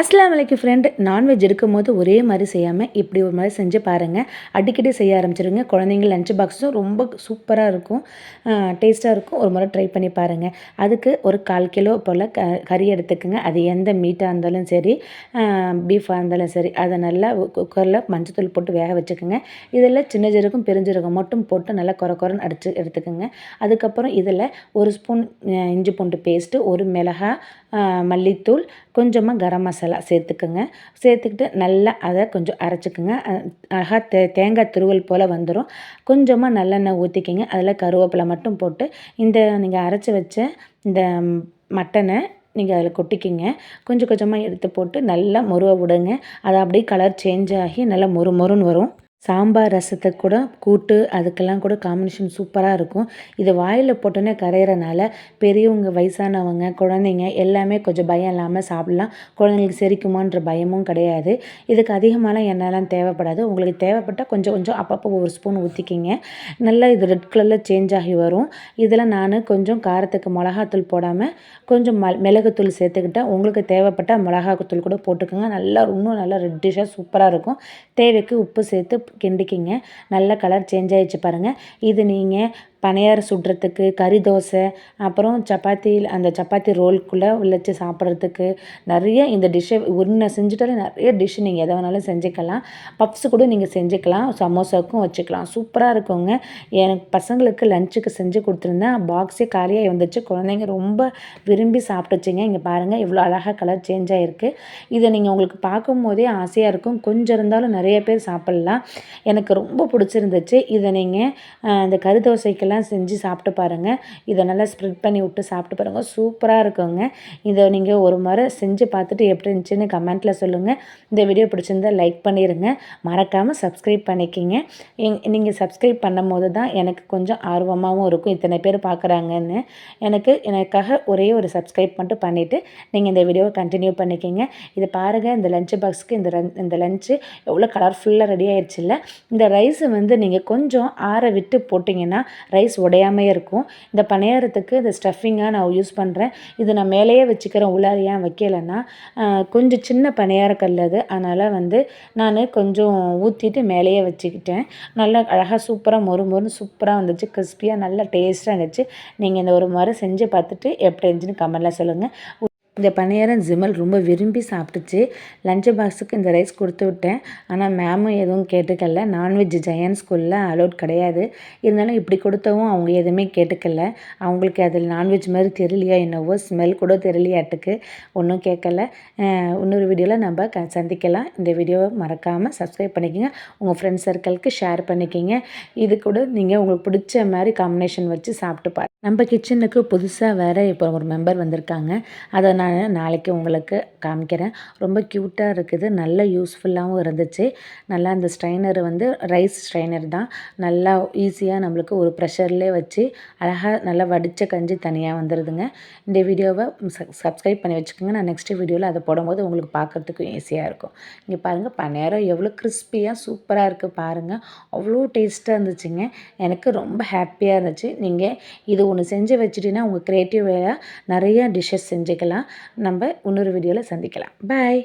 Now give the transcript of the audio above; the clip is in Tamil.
அஸ்லாம் வலைக்கு ஃப்ரெண்ட் நான்வெஜ் இருக்கும்போது ஒரே மாதிரி செய்யாமல் இப்படி ஒரு மாதிரி செஞ்சு பாருங்கள் அடிக்கடி செய்ய ஆரம்பிச்சிருங்க. குழந்தைங்க லஞ்ச் பாக்ஸும் ரொம்ப சூப்பராக இருக்கும். டேஸ்ட்டாக இருக்கும். ஒரு முறை ட்ரை பண்ணி பாருங்கள் அதுக்கு ஒரு கால் கிலோ போல் க கறி எடுத்துக்கோங்க. அது எந்த மீட்டாக இருந்தாலும் சரி பீஃபாக இருந்தாலும் சரி அதை நல்லா குக்கரில் மஞ்சத்தூள் போட்டு வேக வச்சுக்கோங்க. இதில் சின்ன ஜீரகம் பெருஞ்சீரகம் மட்டும் போட்டு நல்லா குறை குறைன்னு அடித்து எடுத்துக்கோங்க. அதுக்கப்புறம் இதில் ஒரு ஸ்பூன் இஞ்சி பூண்டு பேஸ்ட்டு ஒரு மிளகா மல்லித்தூள் கொஞ்சமாக கரம் மசாலா சேர்த்துக்குங்க. சேர்த்துக்கிட்டு நல்லா அதை கொஞ்சம் அரைச்சிக்கோங்க. அழகாக தே தேங்காய் துருவல் போல் வந்துடும் கொஞ்சமாக நல்லெண்ணெய் ஊற்றிக்கிங்க அதில் கருவேப்பிலை மட்டும் போட்டு இந்த நீங்கள் அரைச்சி வச்ச இந்த மட்டனை நீங்கள் அதில் கொட்டிக்கிங்க. கொஞ்சம் கொஞ்சமாக எடுத்து போட்டு நல்லா முருவை விடுங்க. அது அப்படியே கலர் சேஞ்ச் ஆகி நல்லா மொறு மொறுன்னு வரும். சாம்பார் ரசத்துக்கு கூட கூட்டு அதுக்கெல்லாம் கூட காம்பினேஷன் சூப்பராக இருக்கும். இது வாயில் போட்டோன்னே கரையிறனால பெரியவங்க வயசானவங்க குழந்தைங்க எல்லாமே கொஞ்சம் பயம் இல்லாமல் சாப்பிட்லாம். குழந்தைங்களுக்கு செரிக்குமான்ற பயமும் கிடையாது. இதுக்கு அதிகமான எண்ணெய்லாம் தேவைப்படாது. உங்களுக்கு தேவைப்பட்டால் கொஞ்சம் கொஞ்சம் அப்பப்போ ஒரு ஸ்பூன் ஊற்றிக்கிங்க நல்லா இது ரெட் கலரில் சேஞ்ச் ஆகி வரும். இதில் நான் கொஞ்சம் காரத்துக்கு மிளகாத்தூள் போடாமல் கொஞ்சம் மல் மிளகுத்தூள் சேர்த்துக்கிட்டேன் உங்களுக்கு தேவைப்பட்டால் மிளகாத்தூள் கூட போட்டுக்கோங்க. நல்லா இன்னும் நல்லா ரெட்டிஷாக சூப்பராக இருக்கும். தேவைக்கு உப்பு சேர்த்து கிண்டிக்கிங்க. நல்ல கலர் சேஞ்ச் ஆகிடுச்சு பாருங்கள் இது நீங்கள் பணியாரம் சுடுறதுக்கு கறி தோசை அப்புறம் சப்பாத்தி அந்த சப்பாத்தி ரோல்குள்ளே வச்சு சாப்பிட்றதுக்கு நிறைய இந்த டிஷ்ஷை ஒன்று செஞ்சுட்டாலே நிறைய டிஷ் நீங்கள் எதை வேணாலும் செஞ்சுக்கலாம். பப்ஸ் கூட நீங்கள் செஞ்சுக்கலாம் சமோசாவுக்கும் வச்சுக்கலாம். சூப்பராக இருக்குங்க. எனக்கு பசங்களுக்கு லஞ்சுக்கு செஞ்சு கொடுத்துருந்தேன். பாக்ஸே காலியாக வந்துச்சு குழந்தைங்க ரொம்ப விரும்பி சாப்பிட்டுச்சிங்க. இங்கே பாருங்கள் இவ்வளோ அழகாக கலர் சேஞ்ச் ஆகிருக்கு இதை நீங்கள் உங்களுக்கு பார்க்கும் போதே ஆசையாக இருக்கும். கொஞ்சம் இருந்தாலும் நிறைய பேர் சாப்பிட்லாம். எனக்கு ரொம்ப பிடிச்சிருந்துச்சு. இதை நீங்கள் இந்த கறி தோசைக்கு எல்லாம் செஞ்சு சாப்பிட்டு பாருங்கள் இதை நல்லா ஸ்ப்ரெட் பண்ணி விட்டு சாப்பிட்டு பாருங்கள் சூப்பராக இருக்குங்க. இதை நீங்கள் ஒரு முறை செஞ்சு பார்த்துட்டு எப்படி இருந்துச்சுன்னு கமெண்ட்டில் சொல்லுங்கள் இந்த வீடியோ பிடிச்சிருந்தால் லைக் பண்ணிடுங்க மறக்காமல் சப்ஸ்கிரைப் பண்ணிக்கிங்க. எங் நீங்கள் சப்ஸ்கிரைப் பண்ணும் போது தான் எனக்கு கொஞ்சம் ஆர்வமாகவும் இருக்கும். இத்தனை பேர் பார்க்குறாங்கன்னு. எனக்கு எனக்காக ஒரே ஒரு சப்ஸ்கிரைப் மட்டும் பண்ணிவிட்டு நீங்கள் இந்த வீடியோவை கண்டினியூ பண்ணிக்கிங்க. இது பாருங்கள் இந்த லஞ்ச் பாக்ஸுக்கு இந்த இந்த லஞ்சு எவ்வளோ கலர்ஃபுல்லாக ரெடி ஆயிடுச்சுல்ல இந்த ரைஸை வந்து நீங்கள் கொஞ்சம் ஆற விட்டு போட்டிங்கன்னா ரைஸ் உடையாமே இருக்கும். இந்த பணியாரத்துக்கு இந்த ஸ்டஃபிங்காக நான் யூஸ் பண்ணுறேன் இது நான் மேலேயே வச்சுக்கிறேன் உள்ளார ஏன் வைக்கலைன்னா கொஞ்சம் சின்ன பணியார கல் அது. அதனால் வந்து நான் கொஞ்சம் ஊற்றிட்டு மேலேயே வச்சுக்கிட்டேன். நல்லா அழகாக சூப்பராக மொறு மொறுன்னு சூப்பராக வந்துச்சு. கிறிஸ்பியாக நல்லா டேஸ்ட்டாக இருந்துச்சு. நீங்கள் இந்த ஒரு முறை செஞ்சு பார்த்துட்டு எப்படி இருந்துச்சுன்னு கமெண்டில் சொல்லுங்கள் இந்த பணியாரம் ஜிமல் ரொம்ப விரும்பி சாப்பிட்டுச்சு. லஞ்ச் பாக்ஸுக்கு இந்த ரைஸ் கொடுத்து விட்டேன். ஆனால் மேமும் எதுவும் கேட்டுக்கல. நான்வெஜ் ஜெயன் ஸ்கூலில் அலோட் கிடையாது. இருந்தாலும் இப்படி கொடுத்தவும் அவங்க எதுவுமே கேட்டுக்கல. அவங்களுக்கு அதில் நான்வெஜ் மாதிரி தெரியலையா என்னவோ ஸ்மெல் கூட தெரியலையாட்டுக்கு ஒன்றும் கேட்கல. இன்னொரு வீடியோவில் நம்ம க சந்திக்கலாம். இந்த வீடியோவை மறக்காமல் சப்ஸ்கிரைப் பண்ணிக்கோங்க. உங்கள் ஃப்ரெண்ட்ஸ் சர்க்கிளுக்கு ஷேர் பண்ணிக்கிங்க. இது கூட நீங்கள் உங்களுக்கு பிடிச்ச மாதிரி காம்பினேஷன் வச்சு சாப்பிட்டு பாரு நம்ம கிச்சனுக்கு புதுசாக வேறு இப்போ ஒரு மெம்பர் வந்திருக்காங்க. அதை நான் நாளைக்கு உங்களுக்கு காமிக்கிறேன். ரொம்ப க்யூட்டாக இருக்குது. நல்ல யூஸ்ஃபுல்லாகவும் இருந்துச்சு. நல்லா அந்த ஸ்ட்ரைனர் வந்து ரைஸ் ஸ்ட்ரைனர் தான். நல்லா ஈஸியாக நம்மளுக்கு ஒரு ப்ரெஷர்லேயே வச்சு அழகாக நல்லா வடித்த கஞ்சி தனியாக வந்துடுதுங்க இந்த வீடியோவை சப்ஸ்கிரைப் பண்ணி வச்சுக்கோங்க. நான் நெக்ஸ்ட் வீடியோவில் அதை போடும்போது உங்களுக்கு பார்க்குறதுக்கும் ஈஸியாக இருக்கும். இங்கே பாருங்கள் பன்னேரம் எவ்வளோ கிறிஸ்பியாக சூப்பராக இருக்குது பாருங்கள் அவ்வளோ டேஸ்ட்டாக இருந்துச்சுங்க. எனக்கு ரொம்ப ஹாப்பியாக இருந்துச்சு. நீங்கள் இது ஒன்று செஞ்சு வச்சுட்டிங்கன்னா உங்கள் க்ரியேட்டிவ் வேலை நிறையா டிஷ்ஷஸ் செஞ்சுக்கலாம். நம்ம இன்னொரு வீடியோவில் சந்திக்கலாம். பாய்